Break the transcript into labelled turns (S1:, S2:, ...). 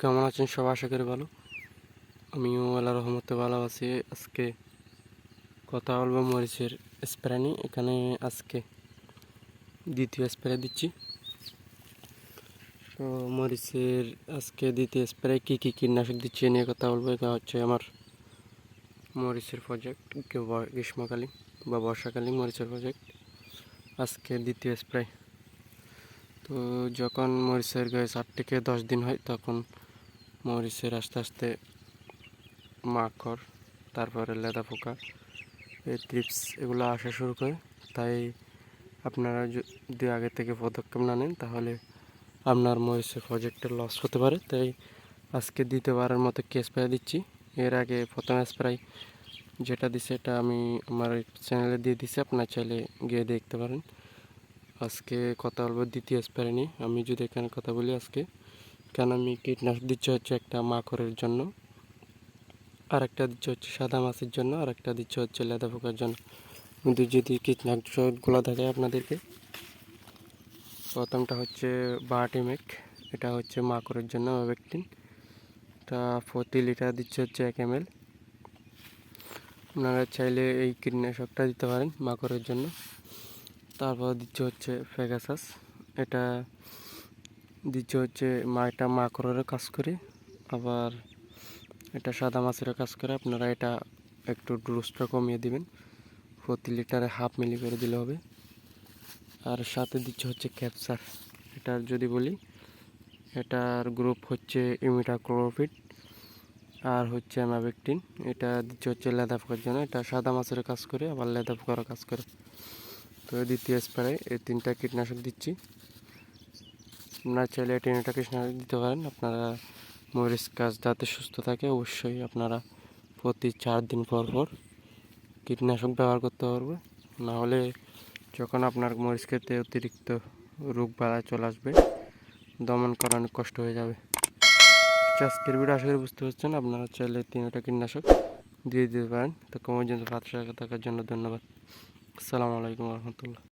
S1: কেমন আছেন সব আশা করি ভালো। আমিও আল্লাহ রহমতে ভালো আছি। আজকে কথা বলব মরিচের স্প্রে নিয়ে। এখানে আজকে দ্বিতীয় স্প্রে দিচ্ছি। তো মরিচের আজকে দ্বিতীয় স্প্রে কী কী কীটনাশক দিচ্ছি নিয়ে কথা বলব। এটা হচ্ছে আমার মরিচের প্রজেক্ট গ্রীষ্মকালীন বা বর্ষাকালীন মরিচের প্রজেক্ট আজকে দ্বিতীয় স্প্রে। তো যখন মরিচের গায়ে চার থেকে দশ দিন হয়, তখন মরিচের আস্তে আস্তে মাকড় তারপরে লেদা পোকা, এই ট্রিপস এগুলো আসা শুরু করে। তাই আপনারা যদি আগে থেকে পদক্ষেপ না নেন, তাহলে আপনার মরিচের প্রজেক্টে লস হতে পারে। তাই আজকে দ্বিতীয়বারের মতো কেস স্প্রে দিচ্ছি। এর আগে প্রথম স্প্রাই যেটা দিছে, এটা আমি আমার চ্যানেলে দিয়ে দিছি, আপনার চাইলে গিয়ে দেখতে পারেন। আজকে কথা বলব, দ্বিতীয় স্প্রে নিয়ে। আমি যদি এখানে কথা বলি আজকে কেন আমি কীটনাশক দিচ্ছি হচ্ছে একটা মাকড়ের জন্য? আর একটা দিচ্ছে হচ্ছে সাদা মাছের জন্য আর একটা দিচ্ছে হচ্ছে লেদা পোকার জন্য। কিন্তু যদি কীটনাশকগুলো থাকে আপনাদেরকে, প্রথমটা হচ্ছে বাটিমেক এটা হচ্ছে মাকড়ের জন্য ভ্যাকটিন এটা প্রতি লিটার দিচ্ছে হচ্ছে এক এম এল আপনারা চাইলে এই কীটনাশকটা দিতে পারেন মাকড়ের জন্য। তারপর দিচ্ছে হচ্ছে ফেগাসাস, এটা দিচ্ছে হচ্ছে মা, এটা মাকড়েরও কাজ করে, আবার এটা সাদা মাছেরও কাজ করে। আপনারা এটা একটু ডোজটা কমিয়ে দিবেন, প্রতি লিটারে হাফ মিলি করে দিলে হবে। আর সাথে দিচ্ছে হচ্ছে ক্যাপসার। এটার যদি বলি, এটার গ্রুপ হচ্ছে ইমিটা ইমিটাক্লোরোফিট আর হচ্ছে অ্যামাবেকটিন। এটা দিচ্ছে হচ্ছে লেদা পোকার জন্য। এটা সাদা মাছের কাজ করে, আবার লেদা পোকারও কাজ করে। তো দ্বিতীয় স্প্রে, এই তিনটা কীটনাশক দিচ্ছি। আপনারা চাইলে তিনটা কীটনাশক দিতে পারেন। আপনারা মরিচ কাজ যাতে সুস্থ থাকে, অবশ্যই আপনারা প্রতি চার দিন পর পর কীটনাশক ব্যবহার করতে পারবে। না হলে যখন আপনার মরিচ খেতে অতিরিক্ত রোগ বালা চলে আসবে, দমন করা অনেক কষ্ট হয়ে যাবে। তো আজকের ভিডিও আশা করি বুঝতে পারছেন। আপনারা চাইলে তিনটা কীটনাশক দিয়ে দিতে পারেন। তো কমে জন্য ভাত থাকার জন্য ধন্যবাদ। আসসালামু আলাইকুম রহমতুল্লাহ।